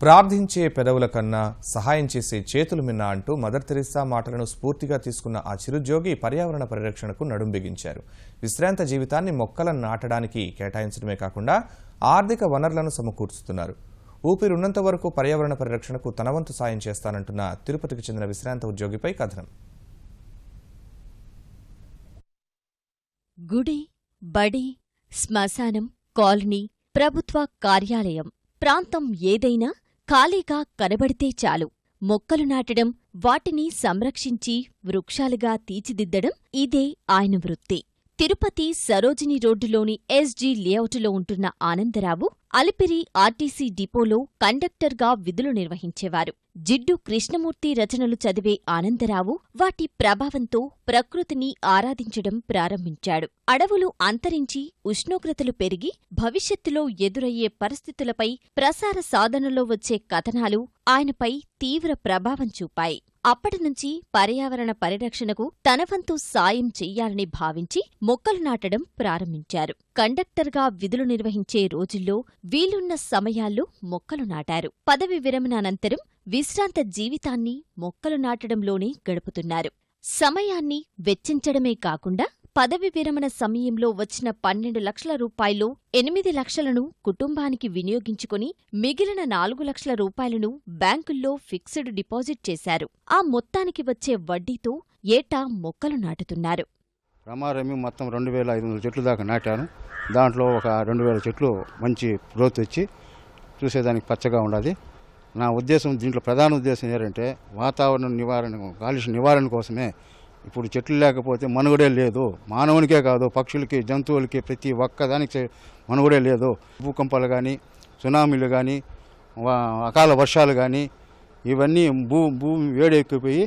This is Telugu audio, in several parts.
ప్రార్థించే పెదవుల కన్నా సహాయం చేసే చేతులు మిన్న అంటూ మదర్ తెరిసా మాటలను స్ఫూర్తిగా తీసుకున్న ఆ చిరుద్యోగి పర్యావరణ పరిరక్షణకు నడుం బిగించారు. విశ్రాంత జీవితాన్ని మొక్కలను నాటడానికి కేటాయించడమే కాకుండా ఆర్థిక వనరులను సమకూర్చుతున్నారు. ఊపిరున్నంత వరకు పర్యావరణ పరిరక్షణకు తనవంతు సాయం చేస్తానంటున్న తిరుపతికి చెందిన విశ్రాంత ఉద్యోగిపై కథనం. గుడి బడి శ్మశానం కాలనీ ప్రభుత్వ కార్యాలయం ప్రాంతం ఏదైనా ఖాళీగా కనబడితే చాలు. మొక్కలు నాటడం వాటిని సంరక్షించి వృక్షాలుగా తీర్చిదిద్దడం ఇదే ఆయన వృత్తి. తిరుపతి సరోజిని రోడ్డులోని ఎస్జీ లేఅవుట్లో ఉంటున్న ఆనందరావు అలిపిరి ఆర్టీసీ డిపోలో కండక్టర్గా విధులు నిర్వహించేవారు. జిడ్డు కృష్ణమూర్తి రచనలు చదివే ఆనందరావు వాటి ప్రభావంతో ప్రకృతిని ఆరాధించడం ప్రారంభించాడు. అడవులు అంతరించి ఉష్ణోగ్రతలు పెరిగి భవిష్యత్తులో ఎదురయ్యే పరిస్థితులపై ప్రసార సాధనలో వచ్చే కథనాలు ఆయనపై తీవ్ర ప్రభావం చూపాయి. అప్పటినుంచి పర్యావరణ పరిరక్షణకు తనవంతు సాయం చెయ్యాలని భావించి మొక్కలు నాటడం ప్రారంభించారు. కండక్టర్గా విధులు నిర్వహించే రోజుల్లో వీలున్న సమయాల్లో మొక్కలు నాటారు. పదవి విరమణ అనంతరం విశ్రాంత జీవితాన్ని మొక్కలు నాటడంలోనే గడుపుతున్నారు. సమయాన్ని వెచ్చించడమే కాకుండా పదవి విరమణ సమయంలో వచ్చిన పన్నెండు లక్షల రూపాయల్లో ఎనిమిది లక్షలను కుటుంబానికి వినియోగించుకుని మిగిలిన నాలుగు లక్షల రూపాయలను బ్యాంకుల్లో ఫిక్స్డ్ డిపాజిట్ చేశారు. ఆ మొత్తానికి వచ్చే వడ్డీతో ఏటా మొక్కలు నాటుతున్నారు. రమారమి మొత్తం రెండు వేల ఐదు వందల చెట్లు దాకా నాటాను. దాంట్లో ఒక రెండు వేల చెట్లు మంచి గ్రోత్ వచ్చి చూసేదానికి పచ్చగా ఉండదు నా ఉద్దేశం దీంట్లో ప్రధాన ఉద్దేశం ఏంటంటే వాతావరణ నివారణ కాలుష్య నివారణ కోసమే ఇప్పుడు చెట్లు లేకపోతే మనుగడే లేదు. మానవునికే కాదు పక్షులకి జంతువులకి ప్రతి ఒక్కదానికి మనుగడే లేదు. భూకంపాలు కానీ సునామీలు కానీ అకాల వర్షాలు కానీ ఇవన్నీ భూ భూమి వేడెక్కిపోయి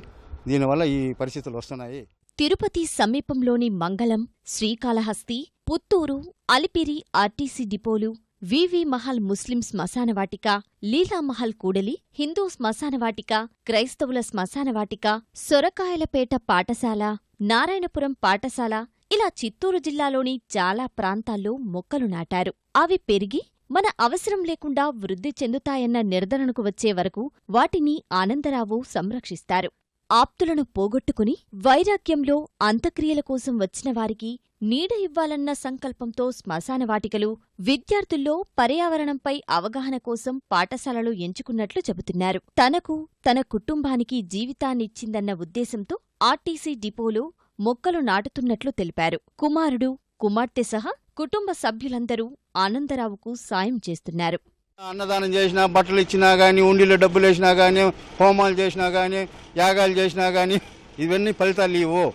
దీనివల్ల ఈ పరిస్థితులు వస్తున్నాయి. తిరుపతి సమీపంలోని మంగళం శ్రీకాళహస్తి పుత్తూరు అలిపిరి ఆర్టీసీ డిపోలు వివి మహల్ ముస్లిం శ్మశానవాటిక లీలామహల్ కూడలి హిందూ శ్మశానవాటిక క్రైస్తవుల శ్మశానవాటిక సొరకాయలపేట పాఠశాల నారాయణపురం పాఠశాల ఇలా చిత్తూరు జిల్లాలోని చాలా ప్రాంతాల్లో మొక్కలు నాటారు. అవి పెరిగి మన అవసరం లేకుండా వృద్ధి చెందుతాయన్న నిర్ధారణకు వచ్చే వరకు వాటిని ఆనందరావు సంరక్షిస్తారు. ఆప్తులను పోగొట్టుకుని వైరాగ్యంలో అంత్యక్రియల కోసం వచ్చిన వారికి నీడ ఇవ్వాలన్న సంకల్పంతో శ్మశానవాటికలు విద్యార్థుల్లో పర్యావరణంపై అవగాహన కోసం పాఠశాలలు ఎంచుకున్నట్లు చెబుతున్నారు. తనకు తన కుటుంబానికి జీవితాన్నిచ్చిందన్న ఉద్దేశంతో ఆర్టీసీ డిపోలో మొక్కలు నాటుతున్నట్లు తెలిపారు. కుమారుడు కుమార్తె సహా కుటుంబ సభ్యులందరూ ఆనందరావుకు సాయం చేస్తున్నారు. అన్నదానం చేసినా బట్టలు ఇచ్చినా కానీ ఉండిలో డబ్బులు వేసినా కానీ హోమాలు చేసినా కానీ యాగాలు చేసినా కానీ ఇవన్నీ ఫలితాలు ఇవ్వు.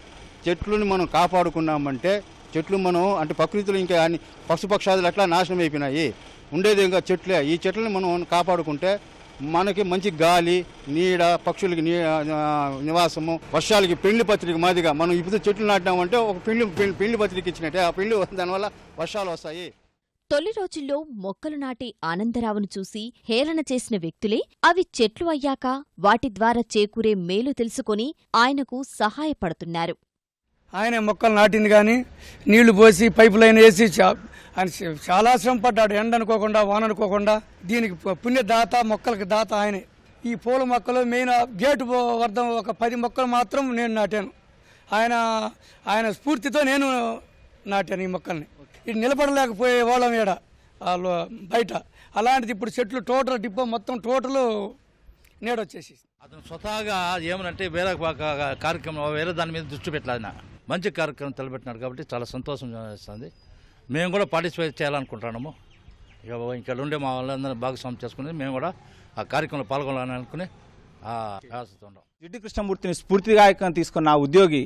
చెట్లను మనం కాపాడుకున్నామంటే చెట్లు మనం అంటే ప్రకృతిలో ఇంకా అన్ని పశుపక్షాదులు అట్లా నాశనం అయిపోయినాయి. ఉండేది ఇంకా చెట్లే. ఈ చెట్లను మనం కాపాడుకుంటే మనకి మంచి గాలి నీడ పక్షులకి నీ నివాసము వర్షాలకి పెళ్ళి పత్రిక మాదిగా మనం ఇప్పుడు చెట్లు నాటినామంటే ఒక పెళ్ళి- పెళ్ళి పత్రిక ఇచ్చినట్టే. ఆ పెళ్ళి దానివల్ల వర్షాలు వస్తాయి. తొలి రోజుల్లో మొక్కలు నాటే ఆనందరావును చూసి హేళన చేసిన వ్యక్తులే అవి చెట్లు అయ్యాక వాటి ద్వారా చేకూరే మేలు తెలుసుకొని ఆయనకు సహాయపడుతున్నారు. ఆయన మొక్కలు నాటింది కానీ నీళ్ళు పోసి పైపు లైన్ వేసి ఆయన చాలా శ్రమ పడ్డాడు. ఎండ అనుకోకుండా వాన అనుకోకుండా. దీనికి పు- పుణ్యదాత మొక్కలకి దాత ఆయనే. ఈ పూల మొక్కలు మెయిన్ గేటు వర్ధం ఒక పది మొక్కలు మాత్రం నేను నాటాను. ఆయన ఆయన స్ఫూర్తితో నేను నాటాను ఈ మొక్కల్ని. ఇది నిలబడలేకపోయే వాళ్ళం ఈడ వాళ్ళు బయట. అలాంటిది ఇప్పుడు చెట్లు టోటల్ డిప్పో మొత్తం టోటల్ నీడొచ్చేసి అతను స్వతహాగా ఏమనంటే వేరే కార్యక్రమం వేరే దాని మీద దృష్టి పెట్టలేదు ఆయన. మంచి కార్యక్రమం తలపెట్టినాడు కాబట్టి చాలా సంతోషం వేస్తుంది మేము కూడా పార్టిసిపేట్ చేయాలనుకుంటున్నాము. ఇక ఇక్కడ ఉండే మా వాళ్ళందరూ భాగస్వామ్యం చేసుకుని మేము కూడా ఆ కార్యక్రమంలో పాల్గొనాలని అనుకుని ఆ ఆశిస్తున్నాం జిడ్డు కృష్ణమూర్తిని స్ఫూర్తిదాయకంగా తీసుకున్న ఆ ఉద్యోగి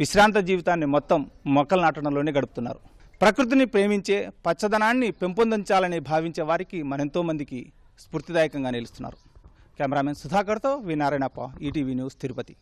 విశ్రాంత జీవితాన్ని మొత్తం మొక్కలు నాటడంలోనే గడుపుతున్నారు. ప్రకృతిని ప్రేమించే పచ్చదనాన్ని పెంపొందించాలని భావించే వారికి మరెంతో మందికి స్ఫూర్తిదాయకంగా నిలుస్తున్నారు. Cameraman సుధాకర్తో V Narayanappa ETV news Tirupati.